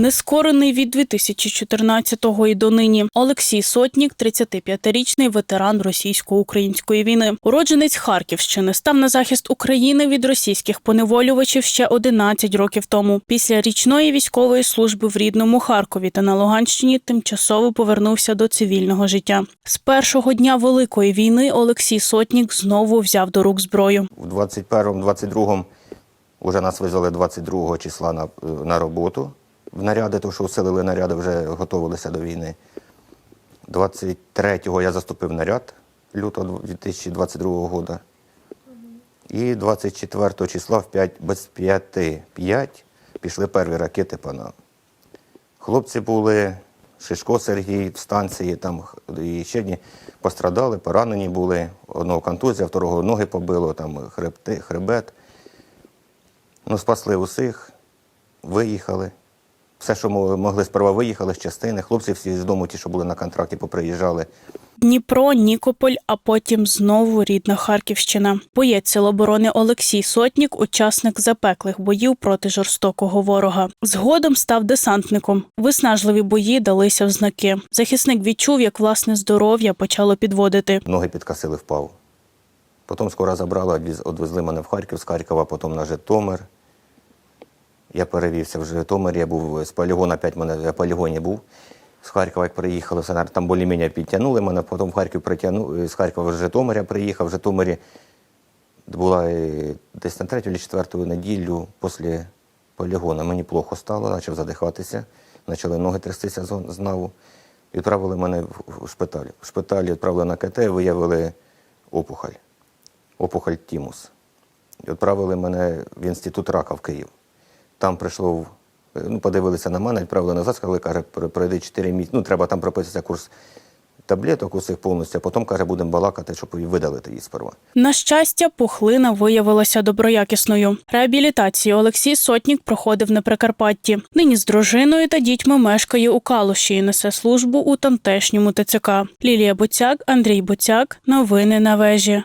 Нескорений від 2014-го і донині. Олексій Сотнік, 35-річний ветеран російсько-української війни. Уродженець Харківщини став на захист України від російських поневолювачів ще 11 років тому. Після річної військової служби в рідному Харкові та на Луганщині тимчасово повернувся до цивільного життя. З першого дня великої війни Олексій Сотнік знову взяв до рук зброю. 21-му, 22-му вже нас визвали 22 числа на, на роботу в наряди, тому що усилили наряди, вже готувалися до війни. 23-го я заступив наряд лютого 2022 року. І 24 числа в 5, без 5, 5 пішли перві ракети по нам. Хлопці були, Шишко Сергій в станції, там і ще одні пострадали, поранені були. Одного контузія, второго ноги побило, там хребти, хребет. Ну, спасли усіх, виїхали. Все, що мо- могли сперва виїхали з частини. Хлопці всі з дому, ті, що були на контракті, поприїжджали. Дніпро, Нікополь, а потім знову рідна Харківщина. Боєць оборони Олексій Сотнік, учасник запеклих боїв проти жорстокого ворога. Згодом став десантником. Виснажливі бої далися в знаки. Захисник відчув, як власне здоров'я почало підводити. Ноги підкосили, впав. Потім скоро забрали, відвезли мене в Харків, з Харкова, потім на Житомир. Я перевівся в Житомир, я був з полігона, опять мене, в полігоні був. З Харкова, як приїхали, там більш-менш підтягнули мене, потім в Харків притягнули, з Харкова в Житомир я приїхав. В Житомирі була десь на третю чи четверту неділю після полігону. Мені плохо стало, почав задихатися, почали ноги трястися з- знову. Відправили мене в- шпиталь. В шпиталі відправили на КТ, виявили опухоль. Опухоль Тімус. Відправили мене в інститут рака в Київ. Там прийшло, ну, подивилися на мене, відправили назад, сказали, каже, «Пр- пройди 4 місяці. Ну, треба там прописатися курс таблеток усіх повністю, а потім, каже, будемо балакати, щоб її видалити її сперва. На щастя, пухлина виявилася доброякісною. Реабілітацію Олексій Сотнік проходив на Прикарпатті. Нині з дружиною та дітьми мешкає у Калуші і несе службу у тамтешньому ТЦК. Лілія Боцяк, Андрій Боцяк. Новини на вежі.